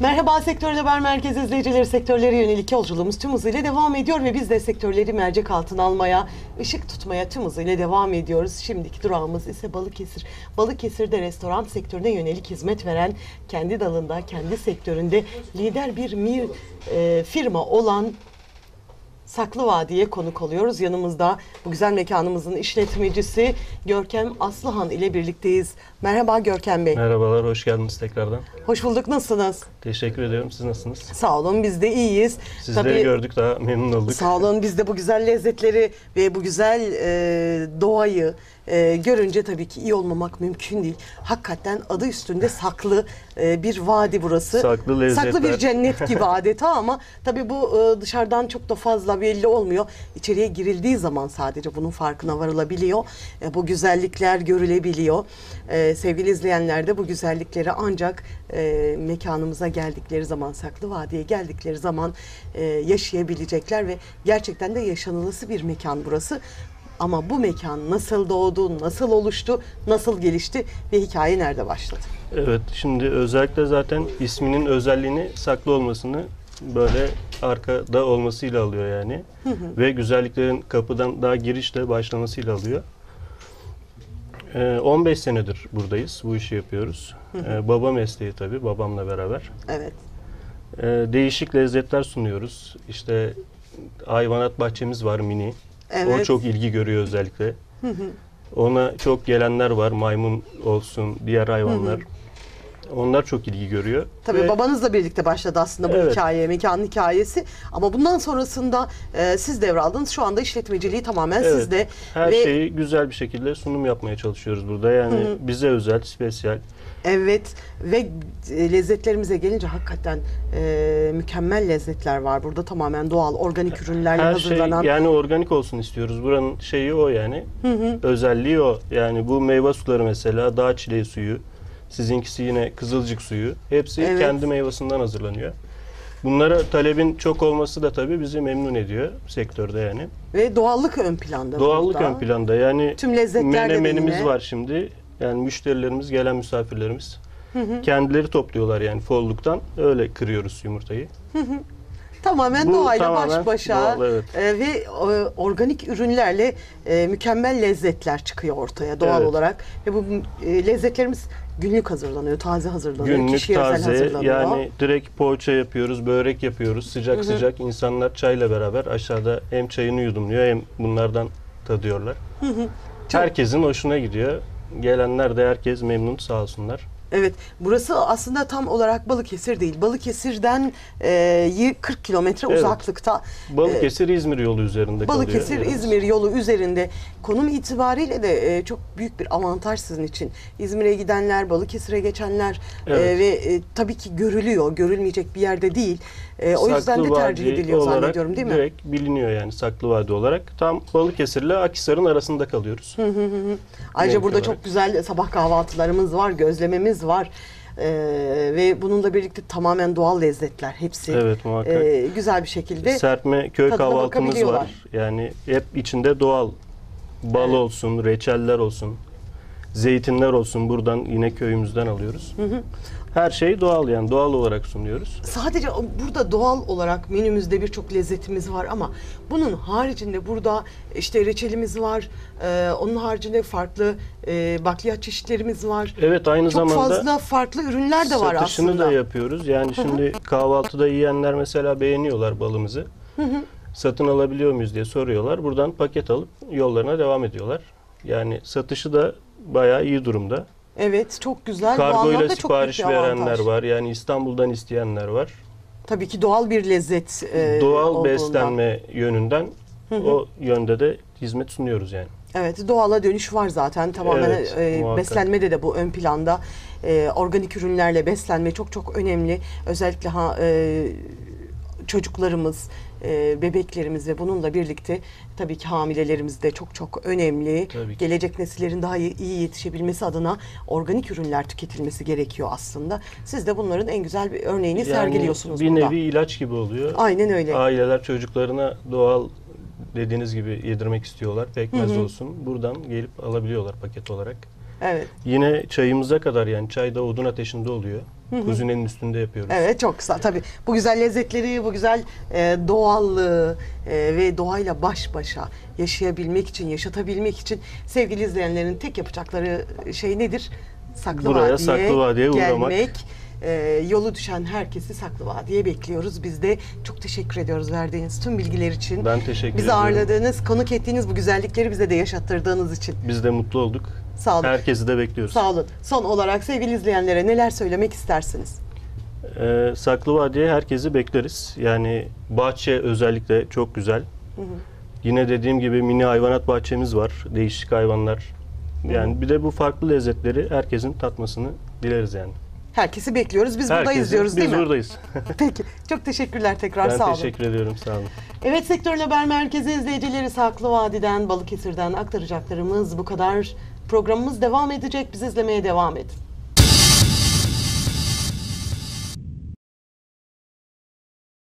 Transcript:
Merhaba Sektör Haber Merkezi izleyicileri sektörlere yönelik yolculuğumuz tüm hızıyla devam ediyor ve biz de sektörleri mercek altına almaya, ışık tutmaya tüm hızıyla devam ediyoruz. Şimdiki durağımız ise Balıkesir. Balıkesir'de restoran sektörüne yönelik hizmet veren, kendi dalında, kendi sektöründe lider bir mir, e, firma olan Saklı Vadi'ye konuk oluyoruz. Yanımızda bu güzel mekanımızın işletmecisi Görkem Aslıhan ile birlikteyiz. Merhaba Görkem Bey. Merhabalar, hoş geldiniz tekrardan. Hoş bulduk. Nasılsınız? Teşekkür ediyorum. Siz nasılsınız? Sağ olun biz de iyiyiz. Sizleri gördük daha memnun olduk. Sağ olun biz de bu güzel lezzetleri ve bu güzel e, doğayı e, görünce tabii ki iyi olmamak mümkün değil. Hakikaten adı üstünde saklı e, bir vadi burası. Saklı lezzetler. Saklı bir cennet gibi adeta ama tabii bu e, dışarıdan çok da fazla belli olmuyor. İçeriye girildiği zaman sadece bunun farkına varılabiliyor. E, bu güzellikler görülebiliyor. E, sevgili izleyenler de bu güzellikleri ancak e, mekanımıza geldikleri zaman, Saklı Vadi'ye geldikleri zaman e, yaşayabilecekler ve gerçekten de yaşanılısı bir mekan burası. Ama bu mekan nasıl doğdu, nasıl oluştu, nasıl gelişti ve hikaye nerede başladı? Evet, şimdi özellikle zaten isminin özelliğini saklı olmasını böyle arkada olmasıyla alıyor yani. Ve güzelliklerin kapıdan daha girişte başlamasıyla alıyor. Ee, 15 senedir buradayız, bu işi yapıyoruz. Ee, baba mesleği tabii, babamla beraber. Evet. Ee, değişik lezzetler sunuyoruz. İşte hayvanat bahçemiz var mini. Evet. O çok ilgi görüyor özellikle. Ona çok gelenler var. Maymun olsun, diğer hayvanlar. Onlar çok ilgi görüyor. Tabii Ve babanızla birlikte başladı aslında bu Evet. hikaye, mekanın hikayesi. Ama bundan sonrasında e, siz devraldınız. Şu anda işletmeciliği tamamen Evet. sizde. her ve şeyi güzel bir şekilde sunum yapmaya çalışıyoruz burada. Yani bize özel, spesiyel. Evet ve e, lezzetlerimize gelince hakikaten e, mükemmel lezzetler var burada tamamen doğal organik ürünlerle Her şey hazırlanan. yani organik olsun istiyoruz. Buranın şeyi o yani. Özelliği o. Yani bu meyve suları mesela dağ çileği suyu. Sizinkisi yine kızılcık suyu. Hepsi Evet. kendi meyvesinden hazırlanıyor. Bunlara talebin çok olması da tabii bizi memnun ediyor sektörde yani. Ve doğallık ön planda. Doğallık burada. ön planda. Yani Tüm lezzetler menemenimiz yine. var şimdi. Yani müşterilerimiz, gelen misafirlerimiz kendileri topluyorlar yani folluktan. Öyle kırıyoruz yumurtayı. Tamamen Bu doğayla tamamen baş başa doğal, evet. e, ve e, organik ürünlerle e, mükemmel lezzetler çıkıyor ortaya doğal Evet. olarak. Ve bu e, lezzetlerimiz günlük hazırlanıyor, taze hazırlanıyor, Günlük kişiye özel taze hazırlanıyor. yani direkt poğaça yapıyoruz, börek yapıyoruz. Sıcak sıcak insanlar çayla beraber aşağıda hem çayını yudumluyor hem bunlardan tadıyorlar. Herkesin hoşuna gidiyor. Gelenler de herkes memnun sağ olsunlar. Evet, burası aslında tam olarak Balıkesir değil. Balıkesir'den e, y- 40 kilometre Evet. uzaklıkta. Balıkesir İzmir yolu üzerinde Balıkesir kalıyor. İzmir yolu üzerinde konum itibariyle de e, çok büyük bir avantaj sizin için. İzmir'e gidenler, Balıkesir'e geçenler e, Evet. ve e, tabii ki görülüyor, görülmeyecek bir yerde değil. E, o yüzden de tercih Vadi ediliyor olarak zannediyorum değil mi? Direkt biliniyor yani Saklı Vadi olarak. Tam Balıkesir ile Akhisar'ın arasında kalıyoruz. Ayrıca Renk burada olarak. çok güzel sabah kahvaltılarımız var, gözlememiz var. E, ve bununla birlikte tamamen doğal lezzetler hepsi. Evet muhakkak. E, güzel bir şekilde. Serpme köy kahvaltımız var. Yani hep içinde doğal bal olsun, reçeller olsun, zeytinler olsun. Buradan yine köyümüzden alıyoruz. Her şey doğal yani doğal olarak sunuyoruz. Sadece burada doğal olarak menümüzde birçok lezzetimiz var ama bunun haricinde burada işte reçelimiz var. e, onun haricinde farklı e, bakliyat çeşitlerimiz var. Evet aynı Çok zamanda fazla farklı ürünler de var satışını aslında. da yapıyoruz. Yani şimdi kahvaltıda yiyenler mesela beğeniyorlar balımızı. Satın alabiliyor muyuz diye soruyorlar. Buradan paket alıp yollarına devam ediyorlar. Yani satışı da bayağı iyi durumda. Evet çok güzel. Bu Kargo ile anlamda çok büyük sipariş avantaj. verenler var. Yani İstanbul'dan isteyenler var. Tabii ki doğal bir lezzet e, Doğal olduğundan. beslenme yönünden o yönde de hizmet sunuyoruz yani. Evet doğala dönüş var zaten tamamen Evet, e, muhakkak. beslenmede de bu ön planda E, organik ürünlerle beslenme çok çok önemli özellikle ha, e, çocuklarımız e, bebeklerimiz ve bununla birlikte tabii ki hamilelerimiz de çok çok önemli gelecek nesillerin daha iyi, yetişebilmesi adına organik ürünler tüketilmesi gerekiyor aslında siz de bunların en güzel bir örneğini Yani sergiliyorsunuz bir burada. nevi ilaç gibi oluyor. Aynen öyle. Aileler çocuklarına doğal dediğiniz gibi yedirmek istiyorlar. Pekmez olsun. Buradan gelip alabiliyorlar paket olarak. Evet. Yine çayımıza kadar yani çay da odun ateşinde oluyor. Kuzinenin üstünde yapıyoruz. Evet çok güzel. Tabii bu güzel lezzetleri, bu güzel e, doğallığı e, ve doğayla baş başa yaşayabilmek için, yaşatabilmek için sevgili izleyenlerin tek yapacakları şey nedir? Saklı Buraya, Vadiye Saklı Vadiye uğramak. gelmek. E, yolu düşen herkesi Saklı Vadiye bekliyoruz. Biz de çok teşekkür ediyoruz verdiğiniz tüm bilgiler için. Ben teşekkür Bizi ediyorum. ağırladığınız, konuk ettiğiniz bu güzellikleri bize de yaşattırdığınız için. Biz de mutlu olduk. Sağ olun. Herkesi de bekliyoruz. Sağ olun. Son olarak sevgili izleyenlere neler söylemek istersiniz? Ee, Saklı Vadiye herkesi bekleriz. Yani bahçe özellikle çok güzel. Yine dediğim gibi mini hayvanat bahçemiz var. Değişik hayvanlar. Yani bir de bu farklı lezzetleri herkesin tatmasını dileriz yani. Herkesi bekliyoruz. Biz Herkesi- buradayız diyoruz değil biz mi? buradayız. Peki. Çok teşekkürler tekrar. ben sağ olun. teşekkür ediyorum. Sağ olun. Evet Sektör Haber Merkezi izleyicileri Saklı Vadi'den, Balıkesir'den aktaracaklarımız bu kadar. Programımız devam edecek. Bizi izlemeye devam edin.